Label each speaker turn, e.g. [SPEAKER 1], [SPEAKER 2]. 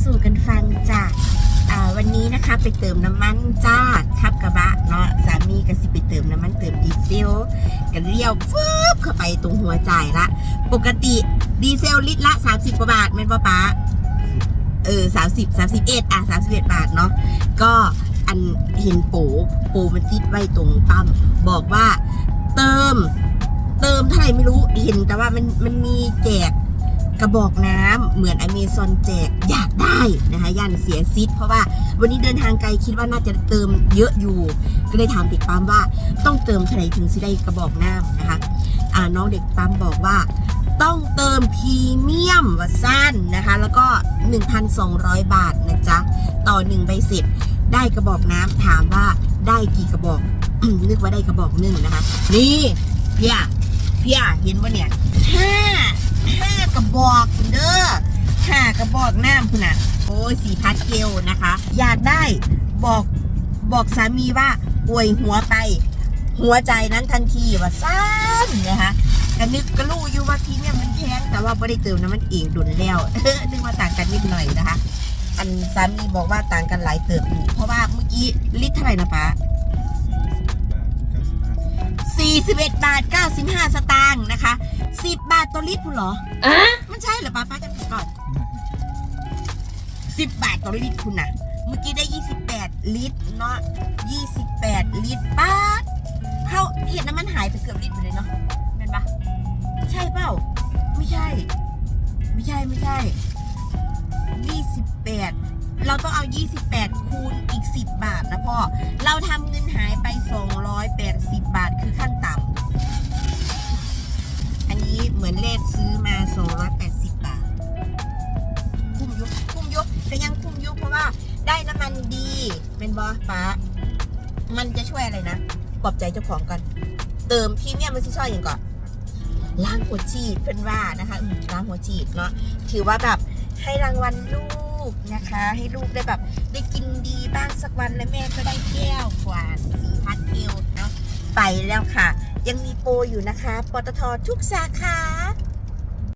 [SPEAKER 1] สู่กันฟังจ้ะวันนี้นะคะไปเติมน้ำมันจ้าขับกระบะเนาะสามีก็สิไปเติมน้ำมันเติมดีเซลกันเลี้ยวฟึบเข้าไปตรงหัวจ่ายละ ปกติดีเซลลิตรละ 30 กว่าบาทแม่นป่ะป๊าเออ30 31อะ31บาทเนาะก็อันเห็นโปโปมันติดไว้ตรงปั๊มบอกว่าเติม เติมเท่าไหร่ไม่รู้เห็นแต่ว่ามันมันมีแจก กระบอกน้ำเหมือนอเมซอนแจกอยากได้นะคะย่านเสียซิทเพราะว่าวันนี้เดินทางไกลคิดว่าน่าจะเติมเยอะอยู่ ก็เลยถามเด็กปั๊มว่าต้องเติมเท่าไหร่ถึงสิได้กระบอกน้ำนะคะอ่าน้องเด็กปั๊มบอกว่าต้องเติมพรีเมียมวัสั้นนะคะ แล้วก็ 1,200 บาทนะจ๊ะ ต่อหนึ่งใบเสร็จได้กระบอกน้ำถามว่าได้กี่กระบอก นึกว่าได้กระบอกหนึ่งนะคะ นี่เพียเพียเห็นว่าเนี่ยห้าห้ากระบอกเด้อห้ากระ บอกน้ำคุณน่ะ โอ้ยสี่พัดเกลนะคะ อยากได้บอกบอกสามีว่าอวยหัวไป หัวใจนั้นทันทีว่าซ้ำนะคะก็นึกก็รู้อยู่ว่าที่เนี่ยมันแพงแต่ว่าไม่ได้เติมน้ำมันเองดุนแล้วนึกว่าต่างกันนิดหน่อยนะคะ อันสามีบอกว่าต่างกันหลายเติบอยู่เพราะว่าเมื่อกี้ลิตรเท่าไหร่นะป๊า41บาท 95 สตางค์นะคะ 10 บาทต่อลิตรคุณเหรอ
[SPEAKER 2] อะ
[SPEAKER 1] มันใช่เหรอป้าป้าจำก่อน 10บาทต่อลิตรคุณน่ะเมื่อกี้ได้28ลิตรเนาะ28ลิตรป้าเท่าเห็นน้ำมันหายไปเกือบลิตรเลยเนาะเป็นปะใช่เปล่า ไม่ใช่ ไม่ใช่ไม่ใช่28เราต้องเอา 28 คูณอีก 10 บาทนะพ่อ เราทำเงินหายไป 280 บาทคือขั้นต่ำ อันนี้เหมือนเลขซื้อมา 280 ก็ยังคุ้มยุคเพราะว่าได้น้ำมันดีเป็นบอป้า มันจะช่วยอะไรนะปลอบใจเจ้าของกันเติมพรีเมียมมันซิช่วยอย่างก่อนล้างหัวฉีดเป็นว่านะคะล้างหัวฉีดเนาะถือว่าแบบให้รางวัลลูกนะคะ ให้ลูกได้แบบ ได้กินดีบ้างสักวันและแม่ก็ได้แก้วกว่าสี่พันเกลเนาะไปแล้วค่ะ ยังมีโปรอยู่นะคะปตททุกสาขา